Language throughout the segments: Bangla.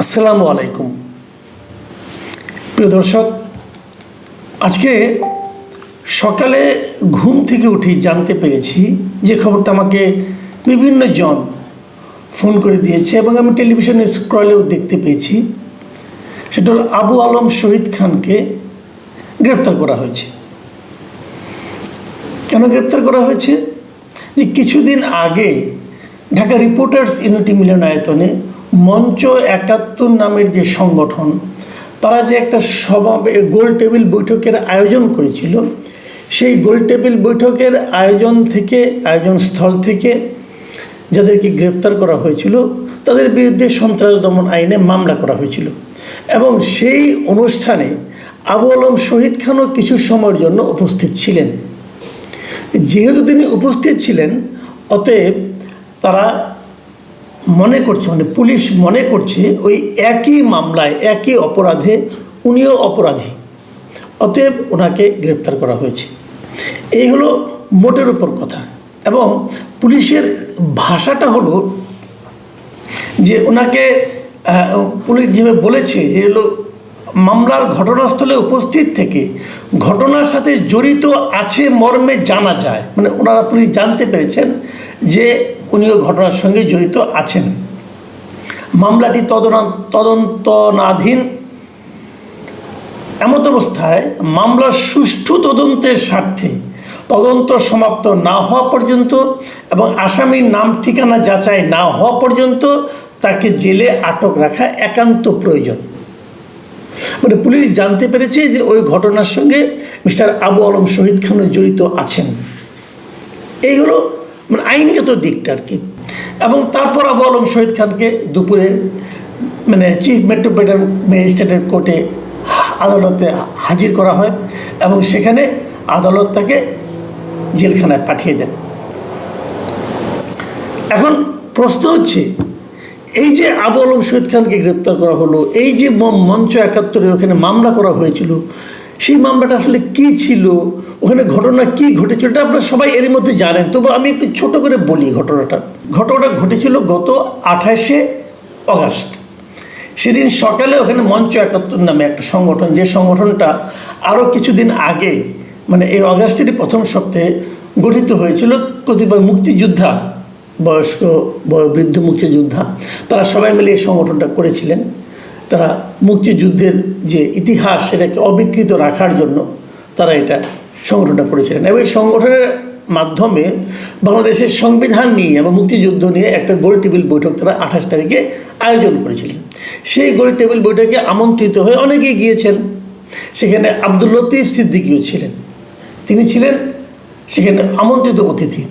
আসসালামু আলাইকুম। প্রিয় দর্শক, আজকে সকালে ঘুম থেকে উঠি জানতে পেরেছি যে খবরটা আমাকে বিভিন্ন জন ফোন করে দিয়েছে এবং আমি টেলিভিশনে স্ক্রলেও দেখতে পেয়েছি। সেটা হলো আবু আলম শহীদ খানকে গ্রেপ্তার করা হয়েছে। কেন গ্রেপ্তার করা হয়েছে? যে কিছুদিন আগে ঢাকা রিপোর্টার্স ইউনিটি মিলনায়তনে মঞ্চ একাত্তর নামের যে সংগঠন, তারা যে একটা সভা গোল টেবিল বৈঠকের আয়োজন করেছিল, সেই গোল টেবিল বৈঠকের আয়োজন থেকে, আয়োজন স্থল থেকে যাদেরকে গ্রেপ্তার করা হয়েছিল, তাদের বিরুদ্ধে সন্ত্রাস দমন আইনে মামলা করা হয়েছিল। এবং সেই অনুষ্ঠানে আবু আলম শহীদ খানও কিছু সময়ের জন্য উপস্থিত ছিলেন। যেহেতু তিনি উপস্থিত ছিলেন, অতএব তারা মনে করছে মানে পুলিশ মনে করছে ওই একই মামলায় একই অপরাধে উনিও অপরাধী। অতএব ওনাকে গ্রেপ্তার করা হয়েছে। এই হলো মোটের উপর কথা এবং পুলিশের ভাষাটা হলো যে ওনাকে পুলিশ যেভাবে বলেছে যে হলো মামলার ঘটনাস্থলে উপস্থিত থেকে ঘটনার সাথে জড়িত আছে মর্মে জানা যায়। মানে ওনারা পুলিশ জানতে পেরেছেন যে উনিও ঘটনার সঙ্গে জড়িত আছেন। মামলাটি তদনা তদন্তনাধীন। এমত অবস্থায় মামলার সুষ্ঠু তদন্তের স্বার্থে তদন্ত সমাপ্ত না হওয়া পর্যন্ত এবং আসামির নাম ঠিকানা যাচাই না হওয়া পর্যন্ত তাকে জেলে আটক রাখা একান্ত প্রয়োজন। মানে পুলিশ জানতে পেরেছে যে ওই ঘটনার সঙ্গে মিস্টার আবু আলম শহীদ খানও জড়িত আছেন। এই হলো মানে আইনগত দিকটা আর কি। এবং তারপর আবু আলম শহীদ খানকে দুপুরে মানে চিফ মেট্রোপলিটন ম্যাজিস্ট্রেটের কোর্টে আদালতে হাজির করা হয় এবং সেখানে আদালত তাকে জেলখানায় পাঠিয়ে দেন। এখন প্রশ্ন হচ্ছে, এই যে আবু আলম শহীদ খানকে গ্রেপ্তার করা হলো, এই যে মঞ্চ একাত্তরে ওখানে মামলা করা হয়েছিল সেই মামলাটা আসলে কি ছিল? ওখানে ঘটনা কি ঘটেছিল? এটা আপনারা সবাই এর মধ্যে জানেন। তবু আমি একটু ছোট করে বলি ঘটনাটা। ঘটনাটা ঘটেছিল গত আঠাশে অগাস্ট। সেদিন সকালে ওখানে মঞ্চ একাত্তর নামে একটা সংগঠন, যে সংগঠনটা আরও কিছুদিন আগে মানে এই অগাস্টেরই প্রথম সপ্তাহে গঠিত হয়েছিল কতিপয় মুক্তিযোদ্ধা, বয়স্ক বয়- বৃদ্ধ মুক্তিযোদ্ধা, তারা সবাই মিলে এই সংগঠনটা করেছিলেন। তারা মুক্তিযুদ্ধের যে ইতিহাস সেটাকে অবিকৃত রাখার জন্য তারা এটা সংগঠনটা করেছিলেন। এবং এই সংগঠনের মাধ্যমে বাংলাদেশের সংবিধান নিয়ে এবং মুক্তিযুদ্ধ নিয়ে একটা গোল টেবিল বৈঠক তারা আঠাশ তারিখে আয়োজন করেছিলেন। সেই গোল টেবিল বৈঠকে আমন্ত্রিত হয়ে অনেকেই গিয়েছেন। সেখানে আব্দুল লতিফ সিদ্দিকিও ছিলেন। তিনি ছিলেন সেখানে আমন্ত্রিত অতিথি।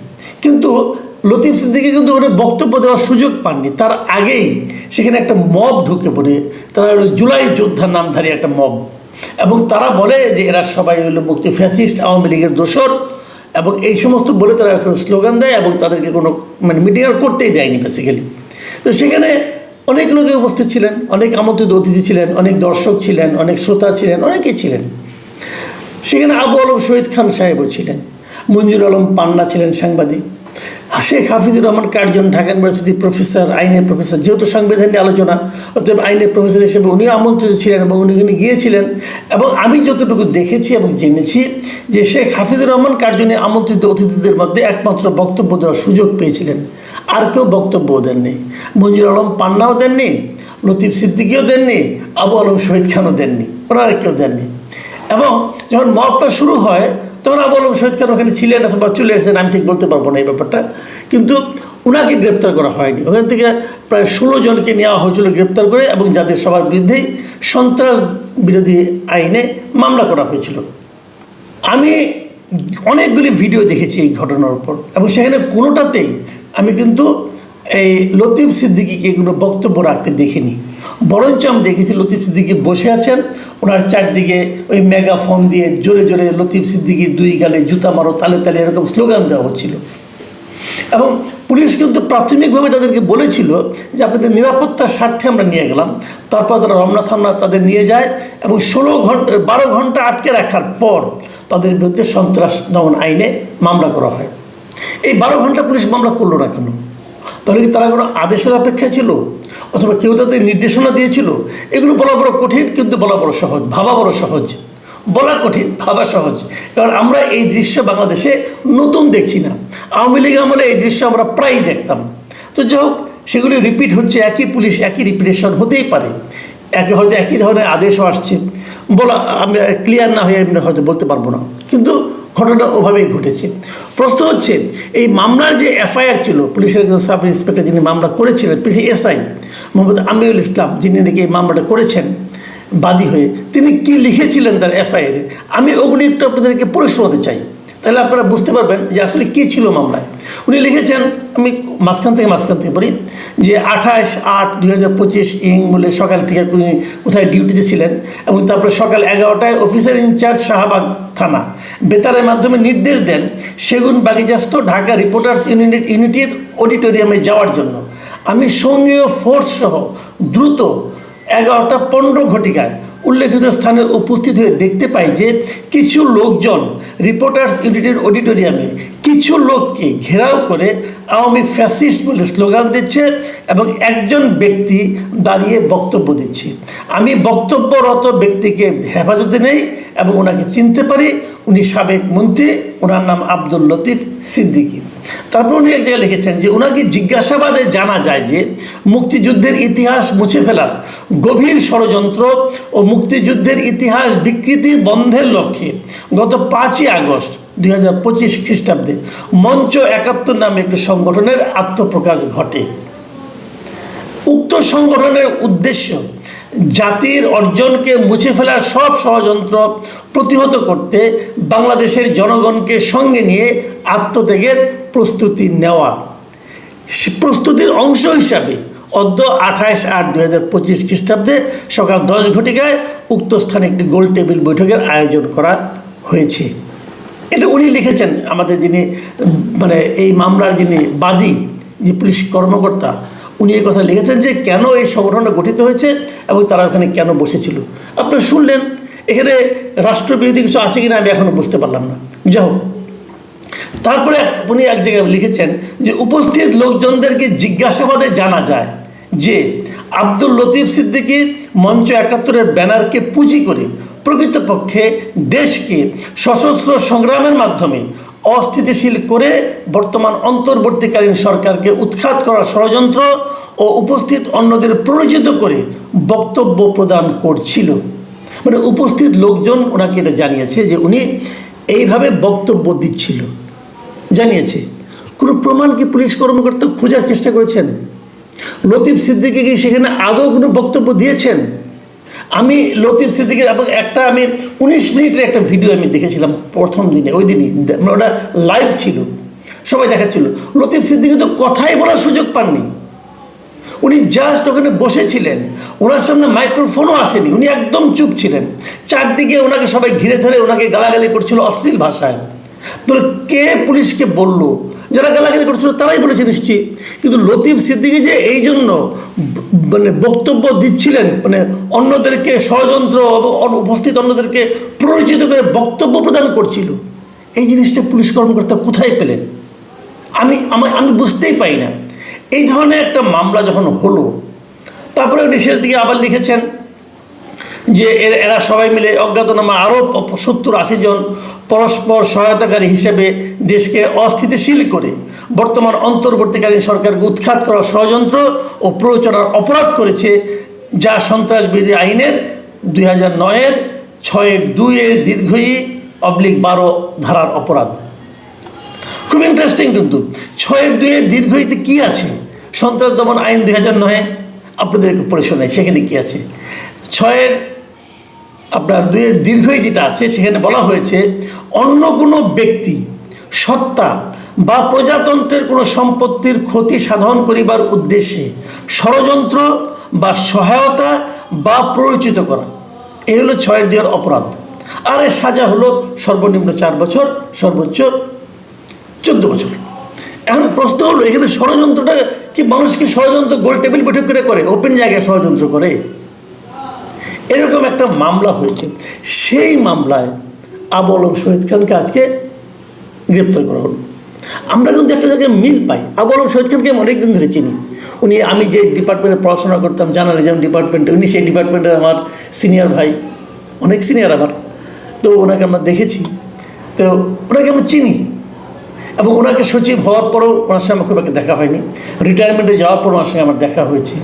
কিন্তু লতিফ সিদ্দিকি কিন্তু ওখানে বক্তব্য দেওয়ার সুযোগ পাননি। তার আগেই সেখানে একটা মব ঢুকে পড়ে। তারা হলো জুলাই যোদ্ধা নামধারী একটা মব। এবং তারা বলে যে এরা সবাই হলো মুক্তি ফ্যাসিস্ট আওয়ামী লীগের দোসর এবং এই সমস্ত বলে তারা এখন স্লোগান দেয় এবং তাদেরকে কোনো মানে মিটিং আর করতেই দেয়নি বেসিক্যালি তো সেখানে অনেক লোকে উপস্থিত ছিলেন, অনেক আমন্ত্রিত অতিথি ছিলেন, অনেক দর্শক ছিলেন, অনেক শ্রোতা ছিলেন, অনেকেই ছিলেন। সেখানে আবু আলম শহীদ খান সাহেবও ছিলেন। মঞ্জুর আলম পান্না ছিলেন সাংবাদিক। শেখ হাফিজুর রহমান কার্জন ঢাকা ইউনিভার্সিটির প্রফেসর, আইনের প্রফেসর, যেহেতু সংবিধান নিয়ে আলোচনা, অতএব আইনের প্রফেসর হিসেবে উনিও আমন্ত্রিত ছিলেন এবং উনি এখানে গিয়েছিলেন। এবং আমি যতটুকু দেখেছি এবং জেনেছি যে শেখ হাফিজুর রহমান কার্জনে আমন্ত্রিত অতিথিদের মধ্যে একমাত্র বক্তব্য দেওয়ার সুযোগ পেয়েছিলেন। আর কেউ বক্তব্য দেননি। মঞ্জুর আলম পান্নাও দেননি, লতিফ সিদ্দিকিও দেননি, আবু আলম শহীদ খানও দেননি। ওনারা কেউ দেননি। এবং যখন মপটা শুরু হয় আবু আলম শহীদ খান ওখানে ছিলেন অথবা চলে এসেছেন, আমি ঠিক বলতে পারব না এই ব্যাপারটা। কিন্তু ওনাকে গ্রেপ্তার করা হয়নি। ওখান থেকে প্রায় ষোলো জনকে নেওয়া হয়েছিল গ্রেপ্তার করে এবং যাদের সবার বিরুদ্ধেই সন্ত্রাস বিরোধী আইনে মামলা করা হয়েছিল। আমি অনেকগুলি ভিডিও দেখেছি এই ঘটনার উপর এবং সেখানে কোনোটাতেই আমি কিন্তু এই লতিফ সিদ্দিকিকে কোনো বক্তব্য রাখতে দেখিনি। বরঞ্চ আমি দেখেছি লতিফ সিদ্দিকি বসে আছেন। ওনার চারদিকে ওই মেগাফোন দিয়ে জোরে জোরে লতিফ সিদ্দিকির দুই গালে জুতা মারো, তালে তালে এরকম স্লোগান দেওয়া হচ্ছিল। এবং পুলিশ কিন্তু প্রাথমিকভাবে তাদেরকে বলেছিল যে আপনাদের নিরাপত্তার স্বার্থে আমরা নিয়ে গেলাম, তারপর তারা রমনা থামনা তাদের নিয়ে যায় এবং ষোলো ঘণ্টা, বারো ঘণ্টা আটকে রাখার পর তাদের বিরুদ্ধে সন্ত্রাস দমন আইনে মামলা করা হয়। এই বারো ঘণ্টা পুলিশ মামলা করল না কেন? তাহলে কি তারা কোনো আদেশের অপেক্ষা ছিল? অথবা কেউ তাদের নির্দেশনা দিয়েছিল? এগুলো বলা বড় কঠিন, কিন্তু বলা বড় সহজ, ভাবা বড় সহজ। বলা কঠিন, ভাবা সহজ। কারণ আমরা এই দৃশ্য বাংলাদেশে নতুন দেখছি না। আওয়ামী লীগ আমলে এই দৃশ্য আমরা প্রায়ই দেখতাম। তো যাই হোক, সেগুলি রিপিট হচ্ছে, একই পুলিশ, একই রিপিটেশন হতেই পারে। একই হয়তো একই ধরনের আদেশও আসছে। বলা, আমি ক্লিয়ার না হয়ে আমি হয়তো বলতে পারব না। কিন্তু ঘটনা ওভাবেই ঘটেছে। প্রশ্ন হচ্ছে, এই মামলার যে এফআইআর ছিল, পুলিশের একজন সাব ইন্সপেক্টর যিনি মামলা করেছিলেন পিসি এসআই মোহাম্মদ আমিউল ইসলাম, যিনি নাকি এই মামলাটা করেছেন বাদী হয়ে, তিনি কি লিখেছিলেন তার এফআইআরে? আমি ওগুলি একটু আপনাদেরকে পড়ে চাই। তাহলে আপনারা বুঝতে পারবেন যে আসলে কী ছিল মামলায়। উনি লিখেছেন, আমি মাঝখান থেকে মাঝখান থেকে পড়ি, যে আঠাশ আট দুই হাজার পঁচিশ ইং বলে সকাল থেকে উনি কোথায় ডিউটিতে ছিলেন এবং তারপরে সকাল এগারোটায় অফিসার ইনচার্জ শাহবাগ থানা বেতারের মাধ্যমে নির্দেশ দেন সেগুন বাগিজাস্ত ঢাকা রিপোর্টার্স ইউনিট ইউনিটির অডিটোরিয়ামে যাওয়ার জন্য। আমি সঙ্গীয় ফোর্স সহ দ্রুত এগারোটা পনেরো ঘটিকায় উল্লেখিত স্থানে উপস্থিত হয়ে দেখতে পাই যে কিছু লোকজন রিপোর্টার্স ইউনিটের অডিটোরিয়ামে কিছু লোককে ঘেরাও করে আওয়ামী ফ্যাসিস্ট বলে স্লোগান দিচ্ছে এবং একজন ব্যক্তি দাঁড়িয়ে বক্তব্য দিচ্ছে। আমি বক্তব্যরত ব্যক্তিকে হেফাজতে নেই এবং ওনাকে চিনতে পারি। উনি সাবেক মন্ত্রী, ওনার নাম আব্দুল লতিফ সিদ্দিকী। তারপর উনি এক জায়গায় লিখেছেন যে, ওনাকে জিজ্ঞাসাবাদে জানা যায় যে, মুক্তিযুদ্ধের ইতিহাস মুছে ফেলার গভীর ষড়যন্ত্র ও মুক্তিযুদ্ধের ইতিহাস বিকৃতি বন্ধের লক্ষ্যে গত পাঁচই আগস্ট দুই হাজার পঁচিশ খ্রিস্টাব্দে মঞ্চ একাত্তর নামে একটি সংগঠনের আত্মপ্রকাশ ঘটে। উক্ত সংগঠনের উদ্দেশ্য জাতির অর্জনকে মুছে ফেলার সব ষড়যন্ত্র প্রতিহত করতে বাংলাদেশের জনগণকে সঙ্গে নিয়ে আত্মত্যাগের প্রস্তুতি নেওয়া। প্রস্তুতির অংশ হিসাবে অদ্য আঠাশ আট দু হাজার পঁচিশ খ্রিস্টাব্দে সকাল দশ ঘটিকায় উক্ত স্থানে একটি গোল টেবিল বৈঠকের আয়োজন করা হয়েছে। এটা উনি লিখেছেন আমাদের যিনি মানে এই মামলার যিনি বাদী, যে পুলিশ কর্মকর্তা উনি এই কথা লিখেছেন যে কেন এই সংগঠনটা গঠিত হয়েছে এবং তারা ওখানে কেন বসেছিল। আপনারা শুনলেন, এখানে রাষ্ট্রবিরোধী কিছু আছে কিনা আমি এখনও বুঝতে পারলাম না। যাই হোক, তারপরে উনি এক জায়গায় লিখেছেন যে উপস্থিত লোকজনদেরকে জিজ্ঞাসাবাদে জানা যায় যে আব্দুল লতিফ সিদ্দিকী মঞ্চ একাত্তরের ব্যানারকে পুঁজি করে প্রকৃতপক্ষে দেশকে সশস্ত্র সংগ্রামের মাধ্যমে অস্থিতিশীল করে বর্তমান অন্তর্বর্তীকালীন সরকারকে উৎখাত করার ষড়যন্ত্র ও উপস্থিত অন্যদের প্ররোচিত করে বক্তব্য প্রদান করছিল। মানে উপস্থিত লোকজন ওনাকে এটা জানিয়েছে যে উনি এইভাবে বক্তব্য দিচ্ছিল। জানিয়েছে, কোনো প্রমাণ কি পুলিশ কর্মকর্তা খোঁজার চেষ্টা করেছেন? লতিফ সিদ্দিকি কি সেখানে আদৌ কোনো বক্তব্য দিয়েছেন? আমি লতিফ সিদ্দিকের এবং একটা আমি উনিশ মিনিটের একটা ভিডিও আমি দেখেছিলাম প্রথম দিনে, ওই দিনই। মানে ওটা লাইভ ছিল। সবাই দেখাচ্ছিল। লতিফ সিদ্দিকি তো কথাই বলার সুযোগ পাননি। উনি জাস্ট ওখানে বসেছিলেন। ওনার সামনে মাইক্রোফোনও আসেনি। উনি একদম চুপ ছিলেন। চারদিকে ওনাকে সবাই ঘিরে ধরে ওনাকে গালাগালি করছিল অশ্লীল ভাষায়। তো কে পুলিশকে বলল? যারা গালাগালি করছিল তারাই বলেছে নিশ্চয়ই। কিন্তু লতিফ সিদ্দিকি যে এই জন্য মানে বক্তব্য দিচ্ছিলেন মানে অন্যদেরকে ষড়যন্ত্র এবং অন- উপস্থিত অন্যদেরকে প্ররোচিত করে বক্তব্য প্রদান করছিল, এই জিনিসটা পুলিশ কর্মকর্তা কোথায় পেলেন? আমি আমি বুঝতেই পাই না। এই ধরনের একটা মামলা যখন হলো তারপরে শেষ দিকে আবার লিখেছেন যে এর- সবাই মিলে অজ্ঞাতনামা আরও সত্তর আশি জন পরস্পর সহায়তাকারী হিসেবে দেশকে অস্থিতিশীল করে বর্তমান অন্তর্বর্তীকালীন সরকারকে উৎখাত করার ষড়যন্ত্র ও প্ররোচনার অপরাধ করেছে যা সন্ত্রাসবিধি আইনের দুই হাজার নয়ের ছয়ের দুইয়ের দীর্ঘই অবলিক বারো ধারার অপরাধ। খুব ইন্টারেস্টিং কিন্তু ছয়ের দুইয়ের দীর্ঘইতে কী আছে? সন্ত্রাস দমন আইন দুই হাজার নয়? আপনাদের একটু শোনাই, সেখানে কী আছে? ছয়ের আপনার দুইয়ের দীর্ঘই যেটা আছে, সেখানে বলা হয়েছে, অন্য কোনো ব্যক্তি, সত্তা বা প্রজাতন্ত্রের কোনো সম্পত্তির ক্ষতি সাধন করিবার উদ্দেশ্যে ষড়যন্ত্র বা সহায়তা বা প্ররোচিত করা। এই হলো ছয়ের দুইয়ের অপরাধ। আর এর সাজা হলো সর্বনিম্ন চার বছর, সর্বোচ্চ চোদ্দ বছর। এখন প্রশ্ন হলো, এখানে ষড়যন্ত্রটা কি মানুষকে ষড়যন্ত্র গোল টেবিল বৈঠক করে করে, ওপেন জায়গায় ষড়যন্ত্র করে? এরকম একটা মামলা হয়েছে। সেই মামলায় আবু আলম শহীদ খানকে আজকে গ্রেপ্তার করা হলো। আমরা কিন্তু একটা জায়গায় মিল পাই। আবু আলম শহীদ খানকে আমি অনেকদিন ধরে চিনি। উনি, আমি যে ডিপার্টমেন্টে পড়াশোনা করতাম জার্নালিজম ডিপার্টমেন্টে উনি সেই ডিপার্টমেন্টের আমার সিনিয়র ভাই, অনেক সিনিয়র আমার। তো ওনাকে আমরা দেখেছি। তো ওনাকে আমরা চিনি। এবং ওনাকে সচিব হওয়ার পরেও ওনার সঙ্গে আমার খুব একটা দেখা হয়নি। রিটায়ারমেন্টে যাওয়ার পর ওনার সঙ্গে আমার দেখা হয়েছে।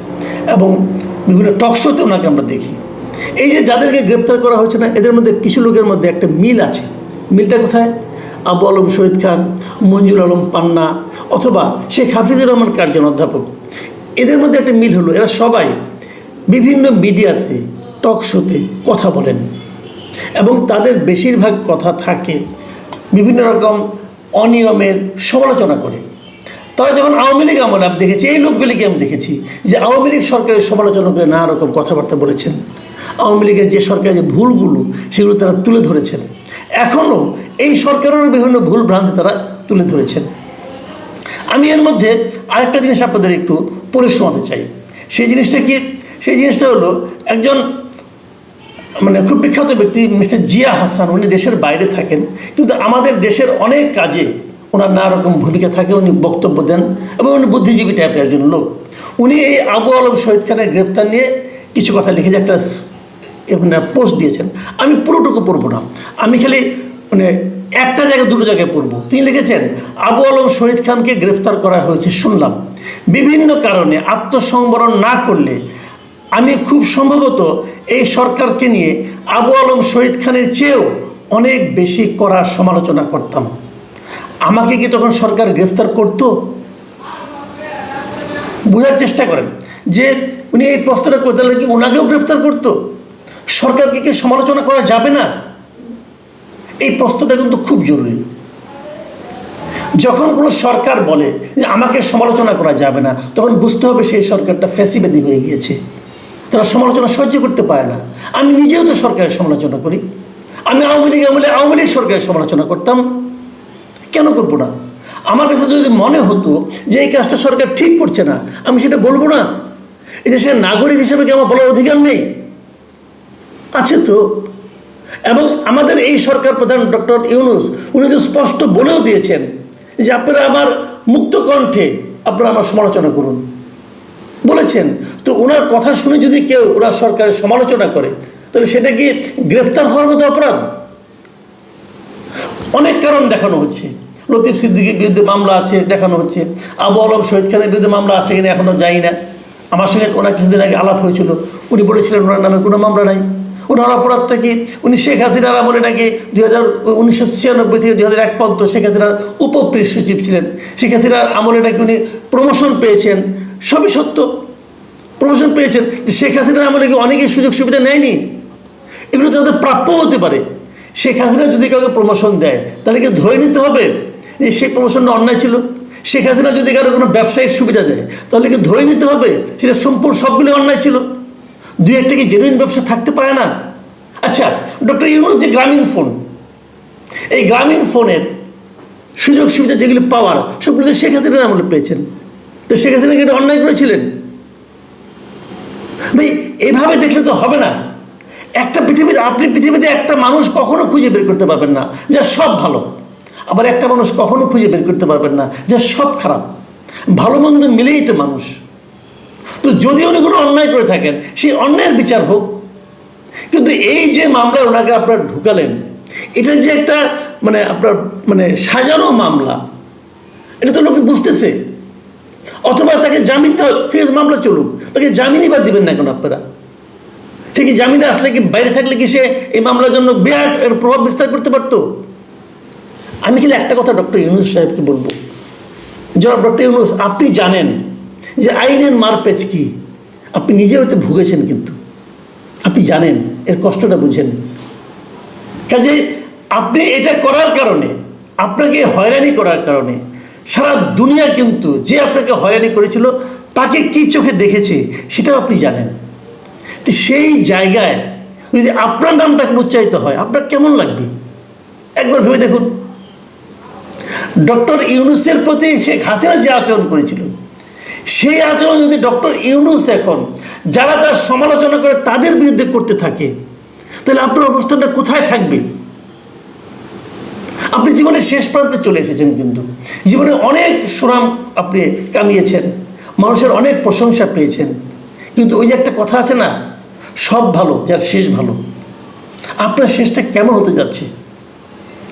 এবং বিভিন্ন টক শোতে ওনাকে আমরা দেখি। এই যে যাদেরকে গ্রেপ্তার করা হয়েছে না, এদের মধ্যে কিছু লোকের মধ্যে একটা মিল আছে। মিলটা কোথায়? আবু আলম, শহীদ খান মঞ্জুর আলম পান্না অথবা শেখ হাফিজুর রহমান কার্জন অধ্যাপক। এদের মধ্যে একটা মিল হলো, এরা সবাই বিভিন্ন মিডিয়াতে, টক শোতে কথা বলেন। এবং তাদের বেশিরভাগ কথা থাকে বিভিন্ন রকম অনিয়মের সমালোচনা করে। তারা যখন আওয়ামী লীগ আমলে আমি দেখেছি, এই লোকগুলিকে আমি দেখেছি যে আওয়ামী লীগ সরকারের সমালোচনা করে নানা রকম কথাবার্তা বলেছেন। আওয়ামী লীগের যে সরকারের যে ভুলগুলো, সেগুলো তারা তুলে ধরেছেন। এখনও এই সরকারের বিভিন্ন ভুল ভ্রান্তি তারা তুলে ধরেছেন। আমি এর মধ্যে আরেকটা জিনিস আপনাদের একটু পড়ে শোনাতে চাই। সেই জিনিসটা কি? সেই জিনিসটা হলো, একজন মানে খুব বিখ্যাত ব্যক্তি, মিস্টার জিয়া হাসান, উনি দেশের বাইরে থাকেন, কিন্তু আমাদের দেশের অনেক কাজে ওনার নানা রকম ভূমিকা থাকে, উনি বক্তব্য দেন এবং উনি বুদ্ধিজীবী টাইপের একজন লোক। উনি এই আবু আলম শহীদ খানের গ্রেপ্তার নিয়ে কিছু কথা লিখেছে একটা মানে পোস্ট দিয়েছেন। আমি পুরোটুকু পড়ব না। আমি খালি মানে একটা জায়গায়, দুটো জায়গায় পড়ব। তিনি লিখেছেন, আবু আলম শহীদ খানকে গ্রেফতার করা হয়েছে, শুনলাম। বিভিন্ন কারণে আত্মসংবরণ না করলে আমি খুব সম্ভবত এই সরকারকে নিয়ে আবু আলম শহীদ খানের চেয়েও অনেক বেশি করার সমালোচনা করতাম। আমাকে কি তখন সরকার গ্রেফতার করতো? বোঝার চেষ্টা করেন যে উনি এই প্রশ্নটা করতে কি ওনাকেও গ্রেফতার করতো? সরকারকে কি সমালোচনা করা যাবে না? এই প্রশ্নটা কিন্তু খুব জরুরি। যখন কোনো সরকার বলে যে আমাকে সমালোচনা করা যাবে না, তখন বুঝতে হবে সেই সরকারটা ফ্যাসিবাদী হয়ে গিয়েছে। তারা সমালোচনা সহ্য করতে পারে না। আমি নিজেও তো সরকারের সমালোচনা করি। আমি আওয়ামী লীগ আমলে আওয়ামী লীগ সরকারের সমালোচনা করতাম। কেন করব না? আমার কাছে যদি মনে হতো যে এই কাজটা সরকার ঠিক করছে না, আমি সেটা বলব না। এই দেশের নাগরিক হিসেবে কি আমার বলার অধিকার নেই? আছে তো। এবং আমাদের এই সরকার প্রধান ডক্টর ইউনুস, উনি তো স্পষ্ট বলেও দিয়েছেন যে আপনারা আমার মুক্ত কণ্ঠে আপনারা আমার সমালোচনা করুন। বলেছেন। তো ওনার কথা শুনে যদি কেউ ওনার সরকারের সমালোচনা করে, তাহলে সেটা কি গ্রেফতার হওয়ার মতো অপরাধ? অনেক কারণ দেখানো হচ্ছে। লতিফ সিদ্দিকির বিরুদ্ধে মামলা আছে, দেখানো হচ্ছে। আবু আলম শহীদ খানের বিরুদ্ধে মামলা আছে কিনা এখনও যাই না। আমার সঙ্গে ওনার কিছুদিন আগে আলাপ হয়েছিল। উনি বলেছিলেন ওনার নামে কোনো মামলা নাই। ওনার অপরাধটা কি? উনি শেখ হাসিনার আমলে নাকি দুই হাজার উনিশশো ছিয়ানব্বই থেকে দুই হাজার এক পর্যন্ত শেখ হাসিনার উপপ্রেস সচিব ছিলেন। শেখ হাসিনার আমলে নাকি উনি প্রমোশন পেয়েছেন। সবই সত্য। প্রমোশন পেয়েছেন। শেখ হাসিনার আমলে কি অনেকেই সুযোগ সুবিধা নেয়নি? এগুলো তো তাদের প্রাপ্য হতে পারে। শেখ হাসিনা যদি কাউকে প্রমোশন দেয়, তাহলে কি ধরে নিতে হবে যে সেই প্রমোশনটা অন্যায় ছিল? শেখ হাসিনা যদি কারও কোনো ব্যবসায়িক সুবিধা দেয়, তাহলে কি ধরে নিতে হবে সেটা সম্পূর্ণ সবগুলো অন্যায় ছিল? দুই একটা কি জেনুইন ব্যবসা থাকতে পারে না? আচ্ছা ডক্টর ইউনুস যে গ্রামীণ ফোন, এই গ্রামীণ ফোনের সুযোগ সুবিধা যেগুলি পাওয়ার, সবগুলো শেখ হাসিনার আমলে পেয়েছেন। তো শেখ হাসিনা কি এটা অন্যায় করেছিলেন? ভাই, এভাবে দেখলে তো হবে না। একটা পৃথিবীতে আপনি পৃথিবীতে একটা মানুষ কখনো খুঁজে বের করতে পারবেন না, যা সব ভালো। আবার একটা মানুষ কখনো খুঁজে বের করতে পারবেন না, যা সব খারাপ। ভালো মন্দ মিলেই তো মানুষ। তো যদি উনি কোনো অন্যায় করে থাকেন, সেই অন্যায়ের বিচার হোক। কিন্তু এই যে মামলা ওনাকে আপনার ঢুকালেন, এটা যে একটা মানে আপনার মানে সাজানো মামলা, এটা তো লোকে বুঝতেছে। অথবা তাকে জামিন ঠিক মামলা চলুক, তাকে জামিনই বা দিবেন না এখন আপনারা? সে কি জামিনে আসলে কি বাইরে থাকলে কি সে এই মামলার জন্য বিরাট এর প্রভাব বিস্তার করতে পারতো? আমি কিন্তু একটা কথা ডক্টর ইউনুস সাহেবকে বলব। জনাব ডক্টর ইউনুস, আপনি জানেন যে আইনের মারপেচ কি? আপনি নিজে হয়তো ভুগেছেন কিন্তু। আপনি জানেন, এর কষ্টটা বুঝেন। কাজে আপনি এটা করার কারণে, আপনাকে হয়রানি করার কারণে, সারা দুনিয়া কিন্তু যে আপনাকে হয়রানি করেছিল, তাকে কি চোখে দেখেছে, সেটাও আপনি জানেন। তো সেই জায়গায় যদি আপনার নামটা উচ্চারিত হয়, আপনার কেমন লাগবে? একবার ভেবে দেখুন। ডক্টর ইউনুসের প্রতি শেখ হাসিনা যে আচরণ করেছিল, সেই আচরণ যদি ডক্টর ইউনুস এখন যারা তার সমালোচনা করে তাদের বিরুদ্ধে করতে থাকে, তাহলে আপনার অবস্থানটা কোথায় থাকবে? আপনি জীবনের শেষ প্রান্তে চলে এসেছেন কিন্তু। জীবনে অনেক সুনাম আপনি কামিয়েছেন, মানুষের অনেক প্রশংসা পেয়েছেন। কিন্তু ওই যে একটা কথা আছে না সব ভালো, যার শেষ ভালো। আপনার শেষটা কেমন হতে যাচ্ছে?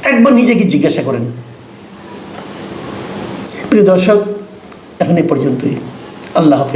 একবার নিজেকে জিজ্ঞাসা করেন। প্রিয় দর্শক, এখন এ পর্যন্তই। আল্লাহ হাফিজ।